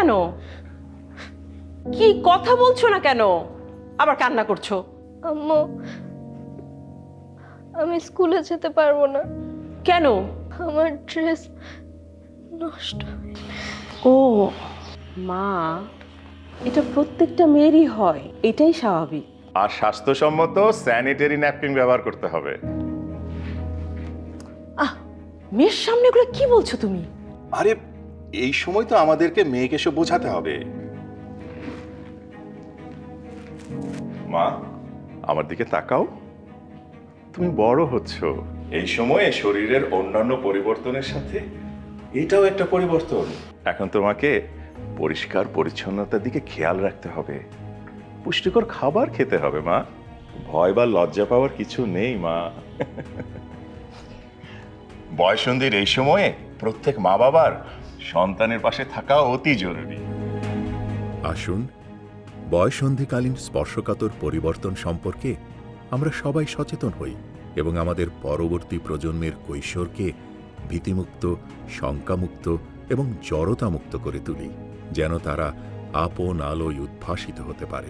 কেন? কি কথা বলছো না কেন? আবার কান্না করছ? আম্মু আমি স্কুলে যেতে পারব না। কেন? আমার ড্রেস নষ্ট ও মা এটা প্রত্যেকটা মেয়েরই হয় এটাই স্বাভাবিক। আর স্বাস্থ্যসম্মত স্যানিটারি ন্যাপকিন ব্যবহার করতে হবে। আহ মেয়ের সামনে এগুলো কি বলছো তুমি? আরে এই সময় তো আমাদেরকে মেয়েকে এসে বোঝাতে হবে। মা আমার দিকে তাকাও। তুমি বড় হচ্ছ। এই সময়ে শরীরের অন্যান্য পরিবর্তনের সাথে এটাও একটা পরিবর্তন। এখন তোমাকে পরিষ্কার পরিচ্ছন্নতার দিকে খেয়াল রাখতে হবে। পুষ্টিকর খাবার খেতে হবে মা। ভয় বা লজ্জা পাওয়ার কিছু নেই মা। বয়সন্ধির এই সময়ে প্রত্যেক মা বাবার সন্তানের পাশে থাকা অতি জরুরি। আসুন, বয়সন্ধিকালীন স্পর্শকাতর পরিবর্তন সম্পর্কে আমরা সবাই সচেতন হই এবং আমাদের পরবর্তী প্রজন্মের কৈশোরকে ভীতিমুক্ত, শঙ্কামুক্ত এবং জড়তামুক্ত করে তুলি, যেন তারা আপন আলোয় উদ্ভাসিত হতে পারে।